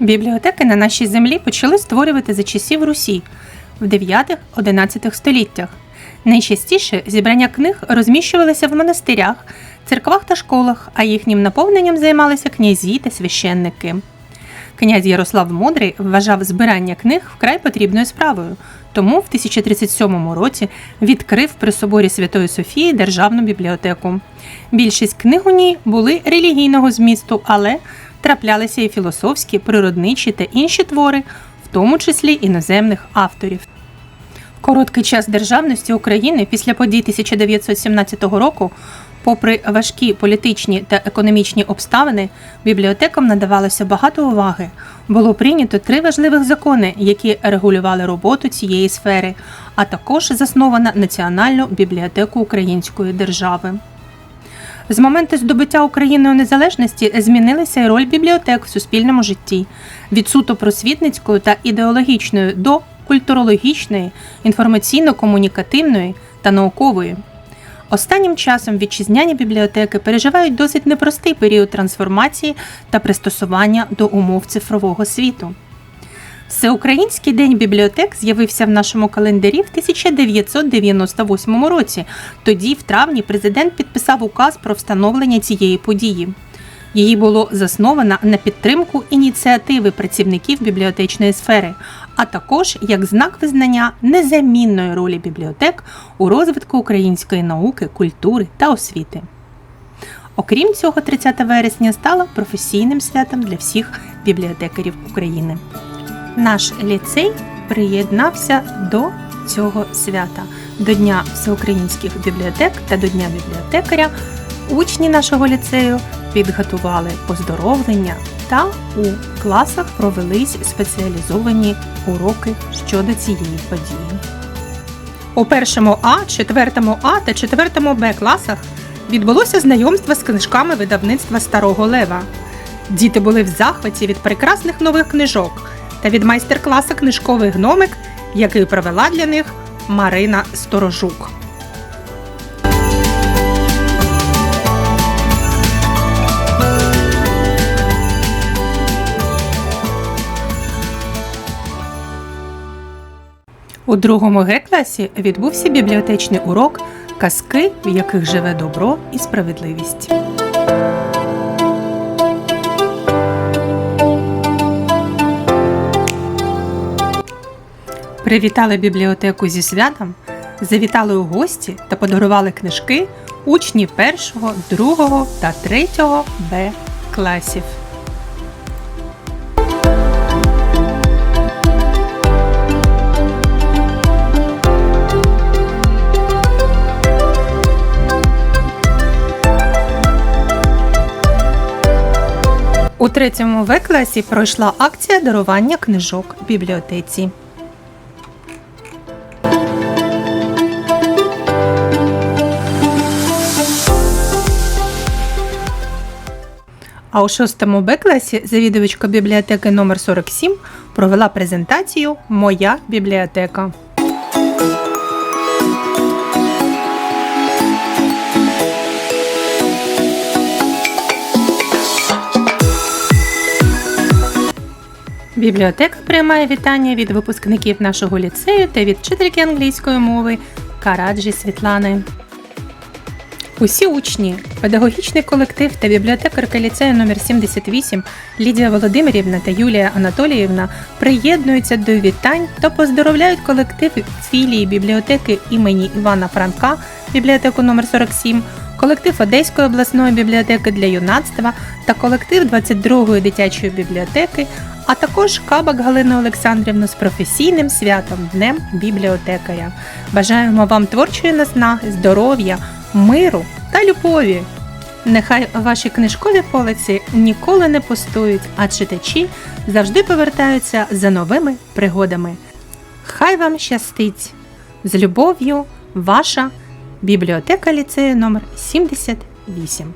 Бібліотеки на нашій землі почали створювати за часів Русі в 9-11 століттях. Найчастіше зібрання книг розміщувалися в монастирях, церквах та школах, а їхнім наповненням займалися князі та священники. Князь Ярослав Мудрий вважав збирання книг вкрай потрібною справою, тому в 1037 році відкрив при соборі Святої Софії державну бібліотеку. Більшість книг у ній були релігійного змісту, але траплялися і філософські, природничі та інші твори, в тому числі іноземних авторів. Короткий час державності України після подій 1917 року, попри важкі політичні та економічні обставини, бібліотекам надавалося багато уваги. Було прийнято три важливих закони, які регулювали роботу цієї сфери, а також заснована Національну бібліотеку Української держави. З моменту здобуття Україною незалежності змінилася й роль бібліотек в суспільному житті від суто просвітницької та ідеологічної до культурологічної, інформаційно-комунікативної та наукової. Останнім часом вітчизняні бібліотеки переживають досить непростий період трансформації та пристосування до умов цифрового світу. Всеукраїнський день бібліотек з'явився в нашому календарі в 1998 році. Тоді, в травні, президент підписав указ про встановлення цієї події. Її було засновано на підтримку ініціативи працівників бібліотечної сфери, а також як знак визнання незамінної ролі бібліотек у розвитку української науки, культури та освіти. Окрім цього, 30 вересня стало професійним святом для всіх бібліотекарів України. Наш ліцей приєднався до цього свята, до Дня всеукраїнських бібліотек та до Дня бібліотекаря. Учні нашого ліцею підготували поздоровлення та у класах провелись спеціалізовані уроки щодо цієї події. У першому А, четвертому А та четвертому Б класах відбулося знайомство з книжками видавництва Старого Лева. Діти були в захваті від прекрасних нових книжок та від майстер-класу книжковий гномик, який провела для них Марина Сторожук. У другому Г-класі відбувся бібліотечний урок казки, в яких живе добро і справедливість. Привітали бібліотеку зі святом, завітали у гості та подарували книжки учні першого, другого та третього Б класів. У третьому В класі пройшла акція дарування книжок в бібліотеці. А у шостому Б класі завідувачка бібліотеки номер 47 провела презентацію Моя бібліотека. Бібліотека приймає вітання від випускників нашого ліцею та від вчительки англійської мови Караджі Світлани. Усі учні, педагогічний колектив та бібліотекарка ліцею номер 78 Лідія Володимирівна та Юлія Анатоліївна приєднуються до вітань та поздоровляють колектив філії бібліотеки імені Івана Франка, бібліотеку номер 47 колектив Одеської обласної бібліотеки для юнацтва та колектив 22-ї дитячої бібліотеки, а також Кабак Галину Олександрівну з професійним святом Днем бібліотекаря. Бажаємо вам творчої наснаги, здоров'я, миру та любові. Нехай ваші книжкові полиці ніколи не пустують, а читачі завжди повертаються за новими пригодами. Хай вам щастить! З любов'ю, ваша бібліотека ліцею номер 78